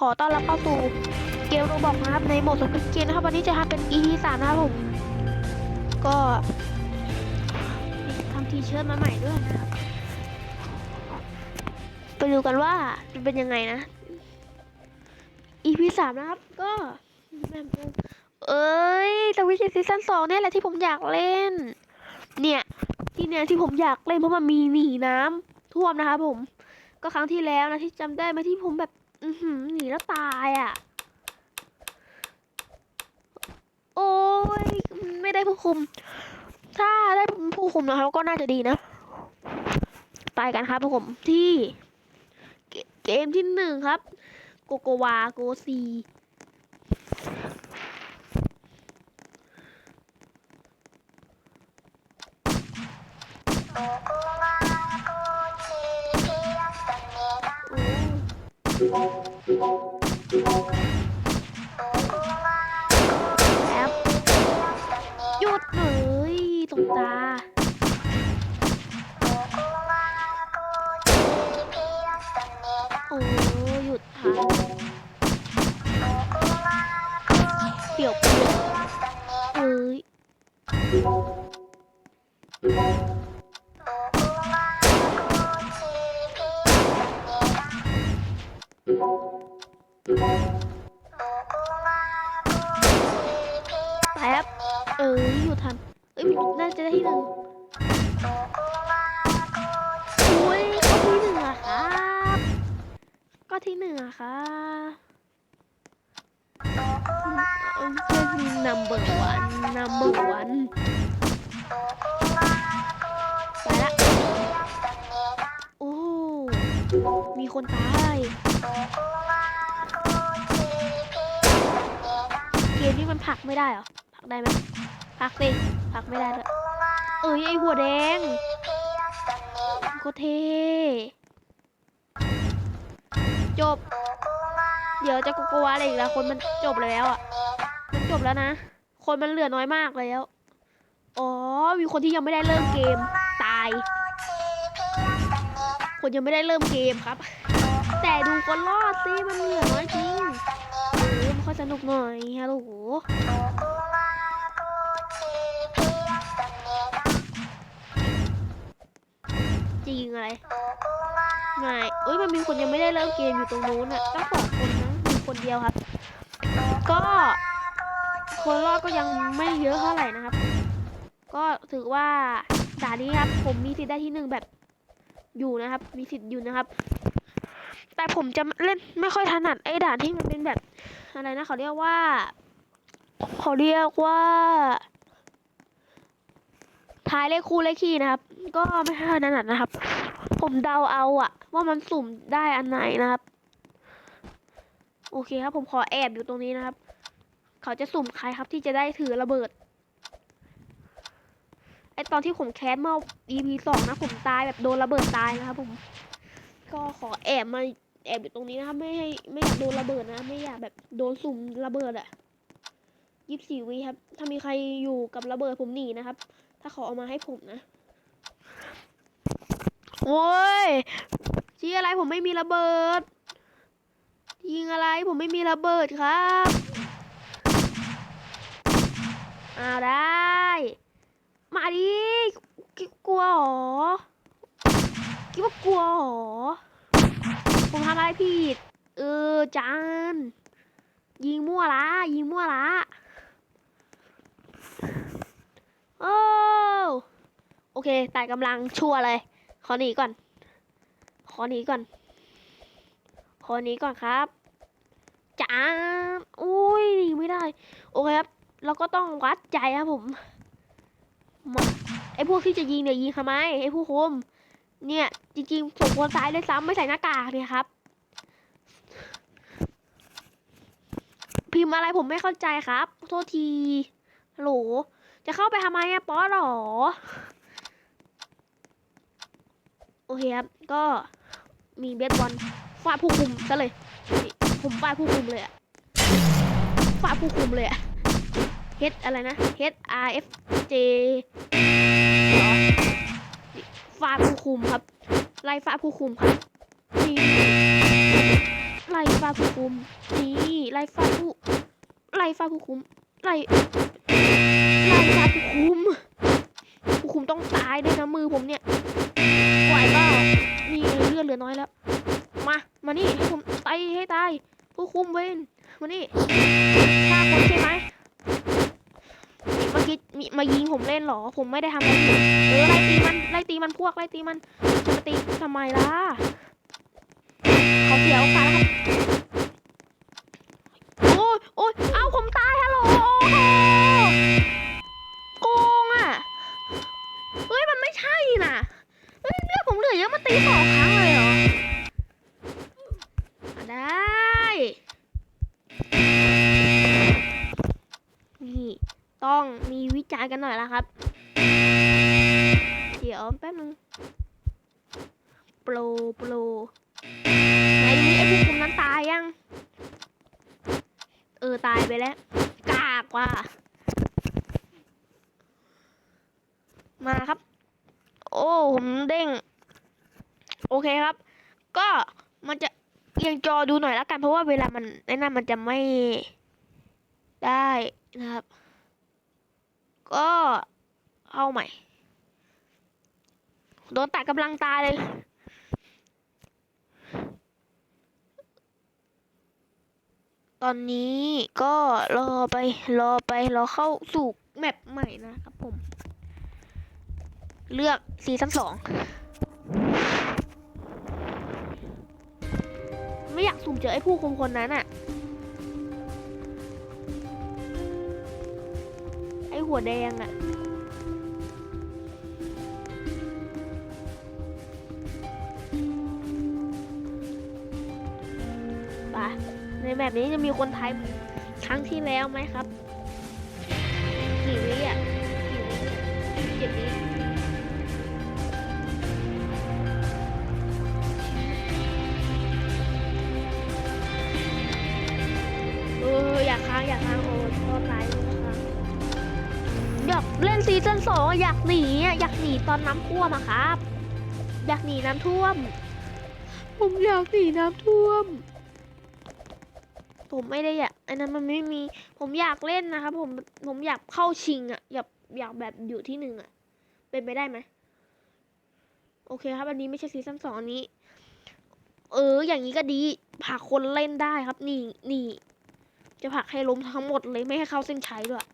ขอต้อนรับเข้าสู่เกมโรบอกนะครับในโหมดสปิเกนนะครับวันนี้จะทำเป็น EP สามนะครับผมก็ทำทีเชิร์ตมาใหม่ด้วยนะครับไปดูกันว่าจะเป็นยังไงนะ EP สามนะครับก็เอ้ยสวิช์ซีซั่นสองเนี่ยแหละที่ผมอยากเล่น เนี่ยที่เนี่ยที่ผมอยากเล่นเพราะมันมีหนีน้ำท่วมนะครับผม ก็ครั้งที่แล้วนะที่จำได้ไหมที่ผมแบบ อือหือหนีแล้วตายอะ โอ้ยไม่ได้ผู้คุม ถ้าได้ผู้คุมนะครับก็น่าจะดีนะไปกันครับผมที่ เกเกมที่หนึ่งครับ โกโกวาโกซี ตรงตา โอ้หยุดทันเดี๋ยวเปลี่ยวเอ้ย เอ้ยน่าจะได้ที่หนึ่งอุ้ยก็ที่หนึ่งอะครับ ก็ที่หนึ่งอะค่ะโอเค number one number one ไปละโอ้มีคนตายเกมนี้มันผักไม่ได้เหรอ ผักได้ไหม ผลักสิผลักไม่ได้เลยเอ้ยไอหัวแดงโคเท่จบ เดี๋ยวจะโกโกวาอะไรอีกแล้วคนมันจบแล้วอะ มันจบแล้วนะ คนมันเหลือน้อยมากแล้ว อ๋อ มีคนที่ยังไม่ได้เริ่มเกมตาย คนยังไม่ได้เริ่มเกมครับ แต่ดูคนรอดสิมันเหลือน้อยจริงเออมันค่อยสนุกหน่อยฮัลโห ลจริงอะไรไม่เอ้ยมันมีคนยังไม่ได้เริ่มเกมอยู่ตรงนู้นอะตั้งสองคนนะมีคนเดียวครับ ก็คนรอดก็ยังไม่เยอะเท่าไหร่นะครับ ก็ถือว่าด่านนี้ครับ ผมมีสิทธิ์ได้ที่หนึ่งแบบอยู่นะครับ มีสิทธิ์อยู่นะครับ แต่ผมจะเล่นไม่ค่อยถนัดไอ้ด่านที่มันเป็นแบบอะไรนะเขาเรียกว่าเขาเรียกว่าทายเลขคู่เลขคี่นะครับ ก็ไม่ค่อยถนัดนนะครับ ผมเดาเอาอะว่ามันสุ่มได้อันไหนนะครับ โอเคครับ ผมขอแอบอยู่ตรงนี้นะครับ เขาจะสุ่มใครครับที่จะได้ถือระเบิดไอตอนที่ผมแคสเมื่อ EP สองนะผมตายแบบโดนระเบิดตายนะครับผม ก็ขอแอบมาแอบอยู่ตรงนี้นะครับไม่ให้ไม่อยากโดนระเบิดนะ ไม่อยากแบบโดนสุ่มระเบิดอะยี่สิบสี่วิครับ ถ้ามีใครอยู่กับระเบิดผมหนีนะครับ ถ้าเขาเอามาให้ผมนะ โว้ยชี้อะไรผมไม่มีระเบิด ยิงอะไรผมไม่มีระเบิดครับอาได้ มาดิกลัวหรอคิดว่ากลัวหรอผมทำอะไรผิด เออจานยิงมั่วละยิงมั่วละโอ้โอเคตายกำลังชั่วเลย ขอหนีก่อน ขอหนีก่อน ขอหนีก่อนครับจ้าอุ้ยหนีไม่ได้ โอเคครับ เราก็ต้องวัดใจครับผมมาไอพวกที่จะยิงเนี่ยยิงทำไมไอผู้คุมเนี่ย จริงๆผมควรตายด้วยซ้ำไม่ใส่หน้ากากเนี่ยครับ พิมพ์อะไรผมไม่เข้าใจครับ โทษทีโหลจะเข้าไปทำไมอะป๊อหรอ โอเคครับ ก็มีเบสบอลฟาดผู้คุมซะเลย ผมฟาดผู้คุมเลยอะฟาดผู้คุมเลยอะ H อะไรนะ H R F J เหรอนี่ฟาดผู้คุมครับ ไล่ฟาดผู้คุมครับนี่ไล่ไล่ฟาดผู้คุมนี่ไล่ฟาดผู้ไล่ฟาดผู้คุมไล่ไล่ฟาดผู้คุม ผู้คุมต้องตายด้วยนะมือผมเนี่ย ไหวเปล่านี่เลือดเหลือน้อยแล้ว มา มานี่ให้ผมตายให้ตายผู้คุมเวนมานี่ฆ่าคนใช่ไหมเมื่อกี้มีมายิงผมเล่นเหรอ ผมไม่ได้ทำอะไรผิดเออไล่ตีมัน ไล่ตีมันพวก ไล่ตีมันจะมาตีทำไมล่ะ เขาเสียโอกาสแล้วครับ ว่า มาครับ โอ้ผมเด้ง โอเคครับ ก็มันจะเอียงจอดูหน่อยแล้วกัน เพราะว่าเวลามันไอ้นั่นมันจะไม่ได้นะครับ ก็เข้าใหม่ โดนตัดกำลังตายเลย อนนี้ก็รอไปรอไปรอเข้าสู่แมปใหม่นะครับผม เลือกซีซั่นสองไม่อยากสุ่มเจอไอ้ผู้คุมคนนั้นอะไอ้หัวแดงอะ แบบนี้จะมีคนไทยครั้งที่แล้วไหมครับ กี่วิอะกี่วิเจ็ดวิเอออยากค้างอยากค้างโอ้ชอบไลฟ์ค้างอยากเล่นซีซั่นสองอยากหนีอะอยากหนีตอนน้ำท่วมอะครับ อยากหนีน้ำท่วม ผมอยากหนีน้ำท่วม ผมไม่ได้อยากอันนั้นมันไม่มี ผมอยากเล่นนะครับผมผมอยากเข้าชิงอะอยากอยากแบบอยู่ที่หนึ่งอะเป็นไปได้ไหมโอเคครับ อันนี้ไม่ใช่ซีซั่นสองอันนี้ เออ อย่างนี้ก็ดีผักคนเล่นได้ครับ นี่นี่จะผักให้ล้มทั้งหมดเลยไม่ให้เข้าเส้นชัยด้วย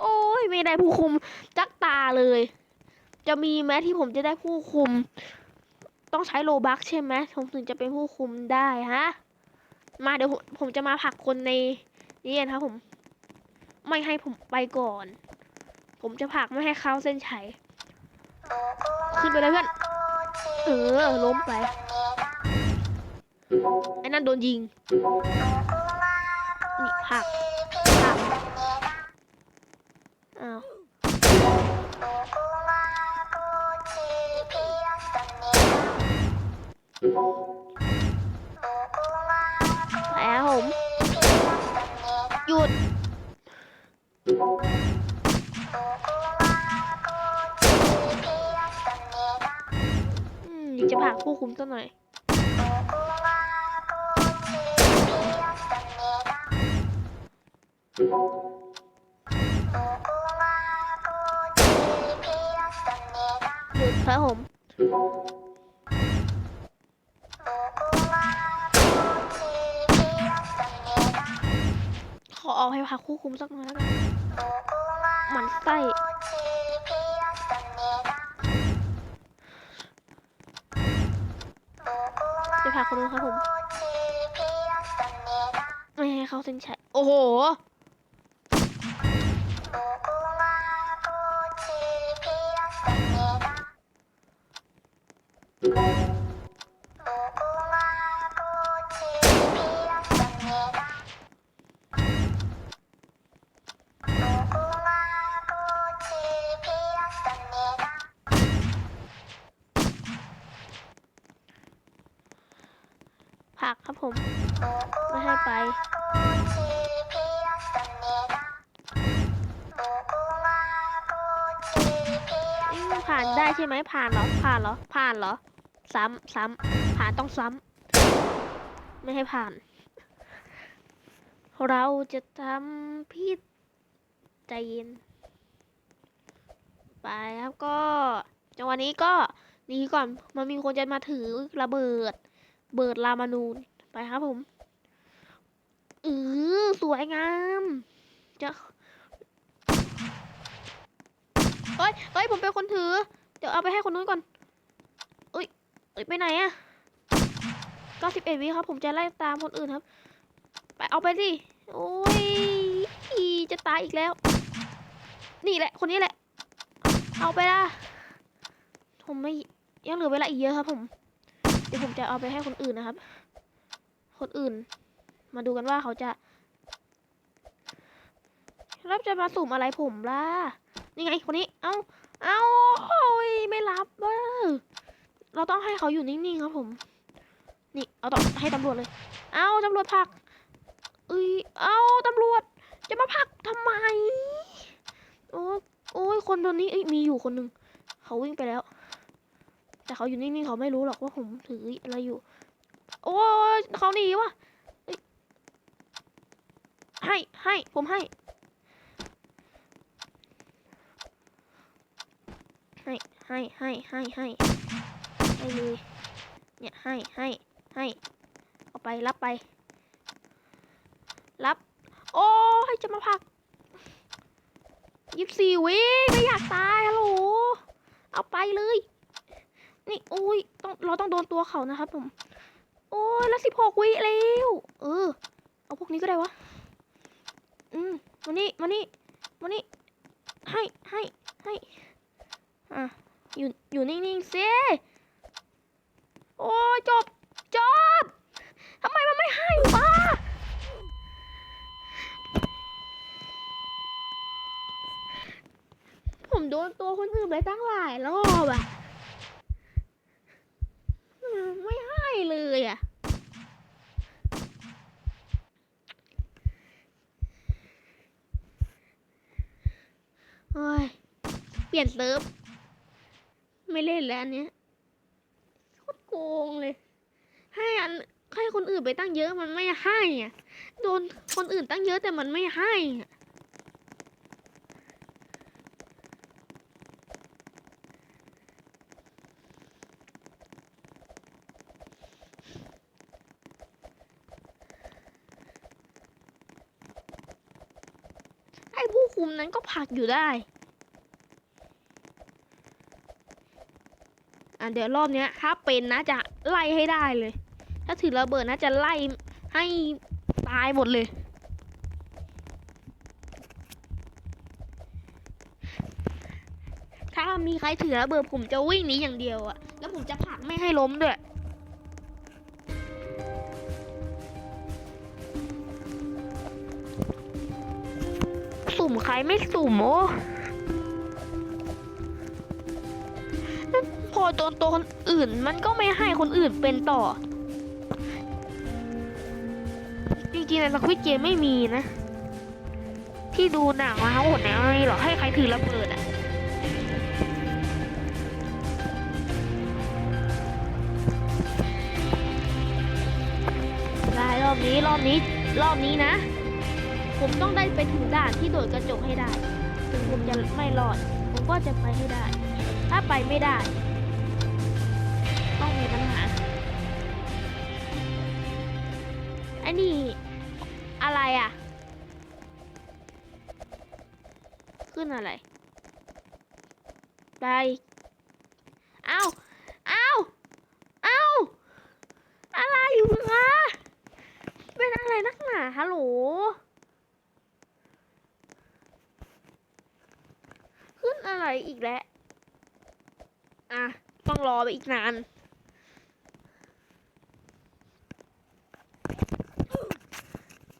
โอ้ยไม่ได้ผู้คุมจักตาเลย จะมีไหมที่ผมจะได้ผู้คุม ต้องใช้โลบักใช่ไหมผมถึงจะเป็นผู้คุมได้ฮะ มาเดี๋ยวผมจะมาผลักคนในนี้นะครับผม ไม่ให้ผมไปก่อน ผมจะผลักไม่ให้เข้าเส้นชัยขึ้นไปเลยเพื่อน เออล้มไป ไอ้นั่นโดนยิง นี่ผลักผลักอ้าว คุมซะหน่อย หยุดครับผมขอเอาให้พักคู่คุมสักหน่อยแล้วกันมันไส้ จะพาคนนู้นครับผมไม่ให้เข้าเส้นชัยโอ้โห ผ่านได้ใช่ไหมผ่านเหรอ ผ่านเหรอ ผ่านเหรอ ซ้ำซ้ำผ่านต้องซ้ำ ไม่ให้ผ่าน เราจะทำพิษใจเย็น ไปครับก็จังหวะนี้ก็นีก่อนมันมีคนจะมาถือระเบิด เบิดรามานูนไปครับผม อือสวยงาม จะ เฮ้ยเฮ้ยผมเป็นคนถือ เดี๋ยวเอาไปให้คนนู้นก่อนเอ้ยเอ้ยไปไหนอะ91วิครับ ผมจะไล่ตามคนอื่นครับ ไปเอาไปสิโอ้ยจะตายอีกแล้ว นี่แหละ คนนี้แหละ เอาไปละผมไม่ยังเหลือเวลาอีกเยอะครับผม เดี๋ยวผมจะเอาไปให้คนอื่นนะครับ คนอื่น มาดูกันว่าเขาจะรับจะมาสุ่มอะไรผมล่ะ นี่ไงคนนี้ เอาเอาโอ้ยไม่รับเบ้อเราต้องให้เขาอยู่นิ่งๆครับผม นี่ เอาต่อให้ตำรวจเลย เอาตำรวจผักเอ้ย เอาตำรวจ จะมาผักทำไม โอ้โอ้ยคนตัวนี้เอ้ยมีอยู่คนหนึ่งเขาวิ่งไปแล้ว แต่เขาอยู่นิ่งๆเขาไม่รู้หรอกว่าผมถืออะไรอยู่ โอ้ยเขาหนีวะให้ให้ผมให้ ให้ให้ให้ให้ให้เลย เนี่ยให้ให้ให้ เอาไปรับไป รับ โอ้ยจะมาผลักยี่สิบสี่วิไม่อยากตายฮัลโหลเอาไปเลย นี่โอ้ยต้องเราต้องโดนตัวเขานะครับผม โอ้ยแล้วสิบหกวิแล้วเออ เอาพวกนี้ก็ได้วะ อืมมานี่มานี่มานี่ให้ให้ให้อะ อยู่อยู่นิ่งๆสิโอ้ยจบจบทำไมมันไม่ให้วะผมโดนตัวคนอื่นไปตั้งหลายรอบอะไม่ให้เลยอะโอ้ย เปลี่ยนเซิร์ฟ ไม่เล่นแล้วอันเนี้ยโคตรโกงเลย ให้อันให้คนอื่นไปตั้งเยอะมันไม่ให้อะโดนคนอื่นตั้งเยอะแต่มันไม่ให้อะไอ้ผู้คุมนั้นก็ผักอยู่ได้ะเดี๋ยวรอบเนี้ย ถ้าเป็นนะจะไล่ให้ได้เลย ถ้าถือระเบิดนะจะไล่ให้ตายหมดเลย ถ้ามีใครถือระเบิดผมจะวิ่งหนีอย่างเดียวอะแล้วผมจะผลักไม่ให้ล้มด้วยสุ่มใครไม่สุ่มโอ้ อโดนตัวคนอื่น มันก็ไม่ให้คนอื่นเป็นต่อ จริงๆในสควิตเกมไม่มีนะ ที่ดูหนังมาทั้งหมดเนี่ยไม่หรอกให้ใครถือระเบิดอะได้รอบนี้รอบนี้รอบนี้นะ ผมต้องได้ไปถึงด่านที่โดดกระจกให้ได้ ถึงผมจะไม่รอด ผมก็จะไปให้ได้ ถ้าไปไม่ได้ ต้องมีปัญหาไอ้นี่อะไรอะ ขึ้นอะไร ได้เอ้าเอ้าเอ้าอะไรอยู่คะเป็นอะไรนักหนาฮัลโหลขึ้นอะไรอีกแล้ว อะ ต้องรอไปอีกนาน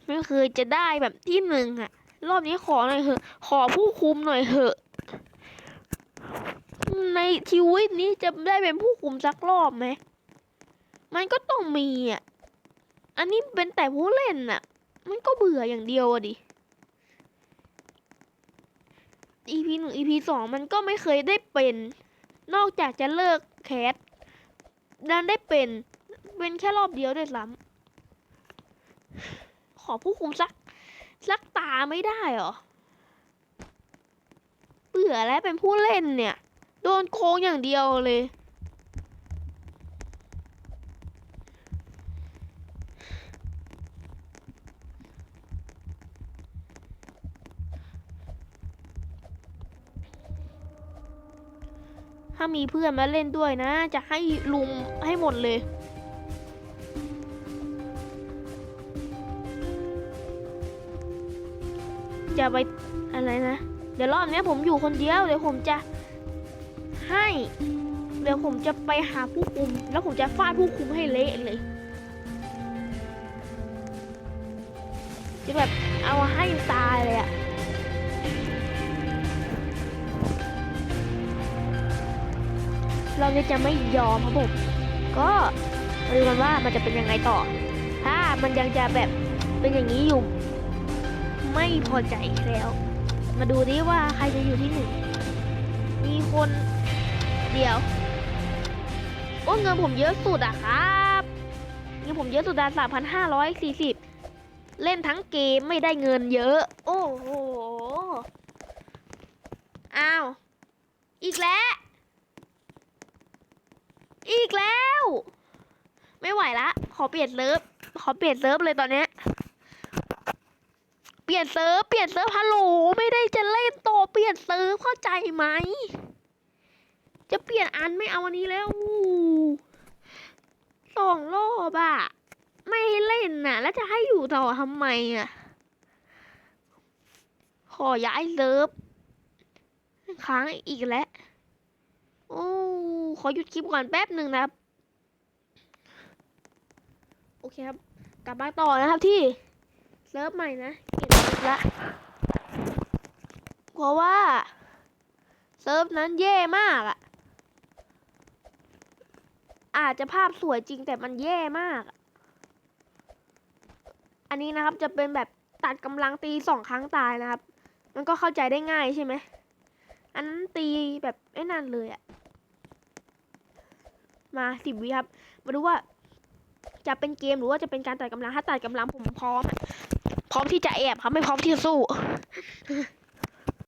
ไม่เคยจะได้แบบที่หนึ่งอะรอบนี้ขอหน่อยเถอะ ขอผู้คุมหน่อยเถอะ ในชีวิตนี้จะได้เป็นผู้คุมสักรอบไหม มันก็ต้องมีอะ อันนี้เป็นแต่ผู้เล่นน่ะ มันก็เบื่ออย่างเดียวอะดิ EP หนึ่ง EP สองมันก็ไม่เคยได้เป็น นอกจากจะเลิกแคสดันได้เป็น เป็นแค่รอบเดียวด้วยซ้ำ ขอผู้คุมสักสักตาไม่ได้หรอ เบื่อแล้วเป็นผู้เล่นเนี่ย โดนโกงอย่างเดียวเลย ถ้ามีเพื่อนมาเล่นด้วยนะ จะให้ลุมให้หมดเลย จะไปอะไรนะ เดี๋ยวรอบนี้ผมอยู่คนเดียว เดี๋ยวผมจะให้ เดี๋ยวผมจะไปหาผู้คุม แล้วผมจะฟาดผู้คุมให้เละเลย จะแบบเอาให้ตายเลยอะเราจะไม่ยอมครับผม ก็มาดูกันว่ามันจะเป็นยังไงต่อ ถ้ามันยังจะแบบเป็นอย่างนี้อยู่ ไม่พอใจแล้ว มาดูดิว่าใครจะอยู่ที่หนึ่งมีคนเดียว โอ้เงินผมเยอะสุดอะครับเงินผมเยอะสุดอะสามพันห้าร้อยสี่สิบเล่นทั้งเกมไม่ได้เงินเยอะ โอ้โหอ้าวอีกแล้ว อีกแล้ว ไม่ไหวละ ขอเปลี่ยนเซิร์ฟ ขอเปลี่ยนเซิร์ฟเลยตอนเนี้ยเลี่ยนเซิร์ฟเปลี่ยนเซิร์ฟฮัลโหลไม่ได้จะเล่นต่อเปลี่ยนเซิร์ฟเข้าใจไหม จะเปลี่ยนอันไม่เอาอันนี้แล้วสองรอบอะไม่ให้เล่นน่ะ แล้วจะให้อยู่ต่อทำไมอะขอย้ายเซิร์ฟค้างอีกแล้วโอ้ขอหยุดคลิปก่อนแป๊บหนึ่งนะครับ โอเคครับ กลับมาต่อนะครับที่เซิร์ฟใหม่นะเก็บ ละเพราะว่า เซิร์ฟนั้นแย่มากอะอาจจะภาพสวยจริงแต่มันแย่มาก อันนี้นะครับจะเป็นแบบตัดกำลังตีสองครั้งตายนะครับ มันก็เข้าใจได้ง่ายใช่ไหม อันนั้นตีแบบไอ้นั่นเลยอะมาสิบวิครับ มาดูว่าจะเป็นเกมหรือว่าจะเป็นการตัดกำลัง ถ้าตัดกำลังผมพร้อม พร้อมที่จะแอบครับไม่พร้อมที่จะสู้